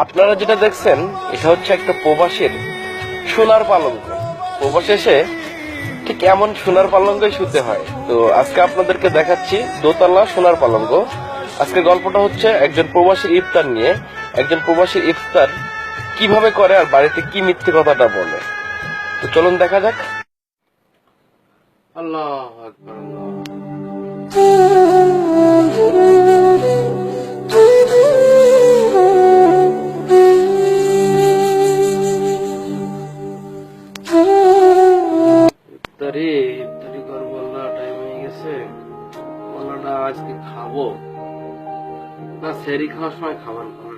আপনারা যেটা দেখছেন, এটা হচ্ছে একটা প্রবাসীর সোনার পালঙ্ক। প্রবাসে এসে ঠিক এমন সোনার পালঙ্কই শুতে হয়। তো আজকে আপনাদেরকে দেখাচ্ছি দোতলা সোনার পালঙ্ক। আজকে গল্পটা হচ্ছে একজন প্রবাসীর ইফতার নিয়ে, একজন প্রবাসীর ইফতার কীভাবে করে আর বাড়িতে কি মিথ্যে কথাটা বলে। তো চলুন দেখা যাক। আল্লাহ আকবার খাব। না সেরি খাওয়ার সময় খাবার খাবার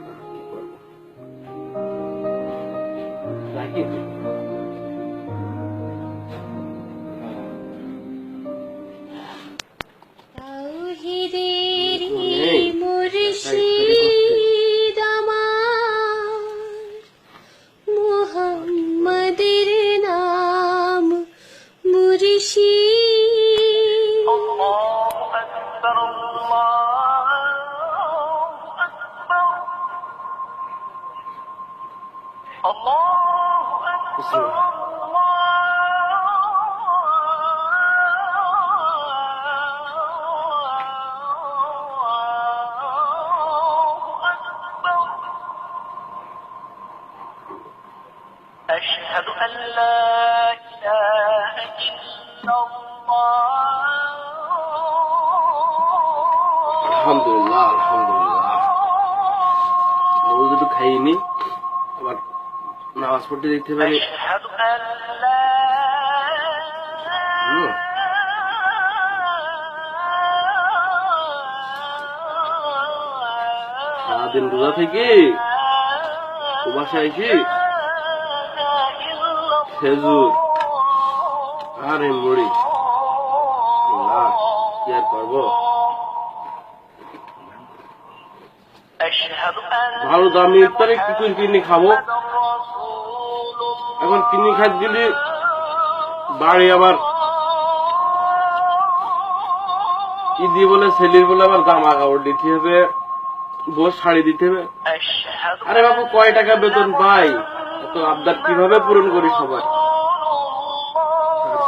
الله أكبر أشهد أن لا إله إلا الله. الحمد لله الحمد لله. نقول بك هيني আপনার পাসপোর্টটি দেখতে পারি। সারাদিন রোজা থেকে বাসায় এসে খেজুর আরে মুড়ি কি আর করব। ভালো দামি ইফতারে কুকুর কিনে খাব। এখন তিনি খাত যদি বাড়ি আবার ইদি বলে ছেলির বলে আবার জামা কাপড় দিতে হবে, বউ শাড়ি দিতে হবে। আরে বাবু কয় টাকা বেতন পাই? তো আবদার কীভাবে পূরণ করি সবাই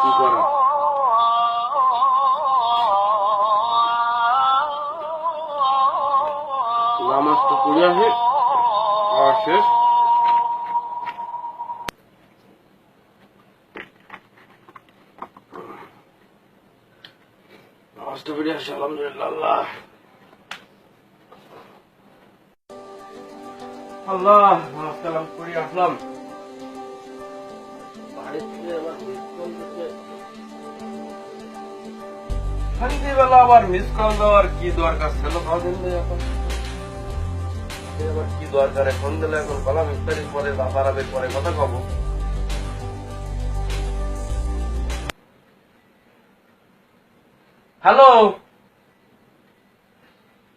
কি করা নামাজ তো পড়ে আসে শেষ। নামাজটা পড়ে আসে আলহামদুলিল্লাহ আল্লাহ আল্লাহ করে আসলাম। সন্ধ্যেবেলা আবার মিস কল দেওয়ার কি দরকার ছিল কদিন এখন? কি দরকার? এখন দিলে এখন কলাম ইফতারির পরে বাবারাবের পরে কথা কব। হ্যালো?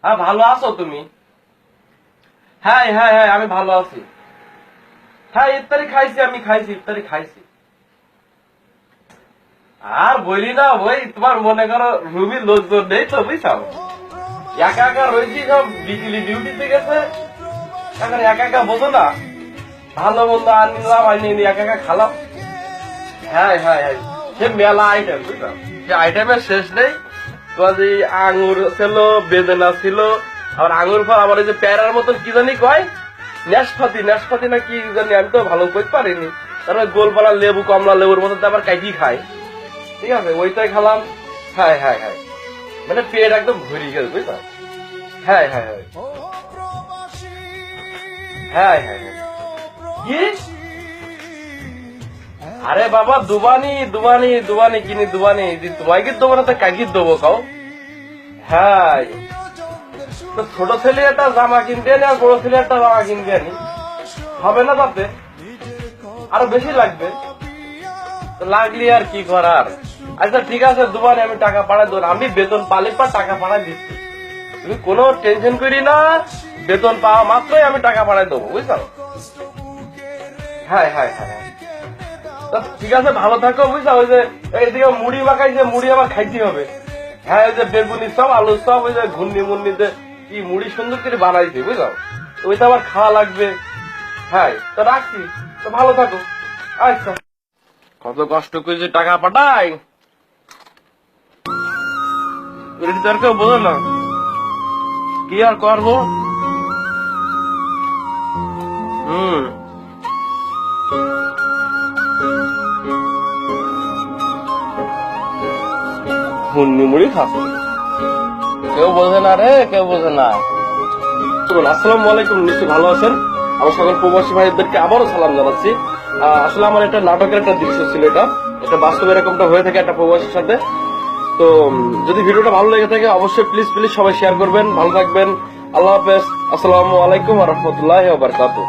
হ্যাঁ ভালো আছো তুমি? হ্যাঁ হ্যাঁ হ্যাঁ আমি ভালো আছি। হ্যাঁ ইফতারি খাইছি, আমি খাইছি, ইফতারি খাইছি। আর বলি না, ওই তোমার মনে করো রুমির লোকজন নেই তো বুঝছাও একা একা রয়েছি, সব বিকেলি ডিউটিতে গেছে। এখন একা একা বোঝো না। ভালো মন্দ আনলাম আনিয়ে একা একা খালাম। হ্যাঁ হ্যাঁ হ্যাঁ সে মেলা আইটেম বুঝলাম সে আইটেমের শেষ নেই। তোমার আঙুর ছিল, বেদনা ছিল। আবার আঙুর ফল আবার ওই যে প্যারার মতন কি জানি কয়? নেশপাতি নেশপাতি না কি জানি, আমি তো ভালো বুঝতে পারিনি। তারপরে গোলপালা, লেবু, কমলা, লেবুর মতন আবার কাইটি খায়। ঠিক আছে, ওইটাই খেলাম। হ্যাঁ হ্যাঁ হ্যাঁ। মানে পেট একদম ভরি গেছে, বুঝলা? হ্যাঁ হ্যাঁ হ্যাঁ। হ্যাঁ হ্যাঁ হ্যাঁ। আরে বাবা, দুবানি দুবানি দুবানি কিনি, দুবানি। দি তোমায় কি দেবো না, তো কাকি দেবো কাউ হ্যাঁ ছোট ছেলে একটা জামা কিনতে আনি আর বড় ছেলে একটা জামা কিনতে আনি হবে না তাতে? আরও বেশি লাগবে? লাগলি আর কি করার? আচ্ছা ঠিক আছে দুবারে আমি টাকা পাঠাই দেবো আমি বেতন পালি পর টাকা পাঠাই দিচ্ছি। তুমি কোনো টেনশন করি না, বেতন পাওয়া মাত্রই আমি টাকা পাঠাই দেবো, বুঝছ? হ্যাঁ হ্যাঁ হ্যাঁ ঠিক আছে, ভালো থাকো বুঝছ? ওই যে এইদিকে মুড়ি মাখাইছে মুড়ি আমার খাইতে হবে। হ্যাঁ ওই যে বেগুনি সব, আলু সব, ওই যে ঘুন্নি মুন্নিতে কি মুড়ি সুন্দর করে বানাইছে, বুঝছ? ওই তো আবার খাওয়া লাগবে। হ্যাঁ তো রাখছি। তো ভালো থাকো। আচ্ছা। কত কষ্ট করে যে টাকা পাঠাই। এটা তো আর কেউ বোঝে না। কি আর করব? হুম। হুন্নি মুড়ি খাব কেউ বোঝে না রে কেউ বোঝে না। চলুন আসসালামু আলাইকুম নিশ্চয়ই ভালো আছেন? আমার সকল প্রবাসী ভাইদেরকে আবারও সালাম জানাচ্ছি। আসলে আমার একটা নাটকের একটা দৃশ্য ছিল এটা। এটা বাস্তবে এরকমটা হয়ে থাকে একটা প্রবাসীর সাথে। তো যদি ভিডিওটা ভালো লেগে থাকে অবশ্যই প্লিজ প্লিজ সবাই শেয়ার করবেন ভালো থাকবেন। আল্লাহ হাফেজ। আসসালামু আলাইকুম রহমতুল্লাহ বারকাতুহ।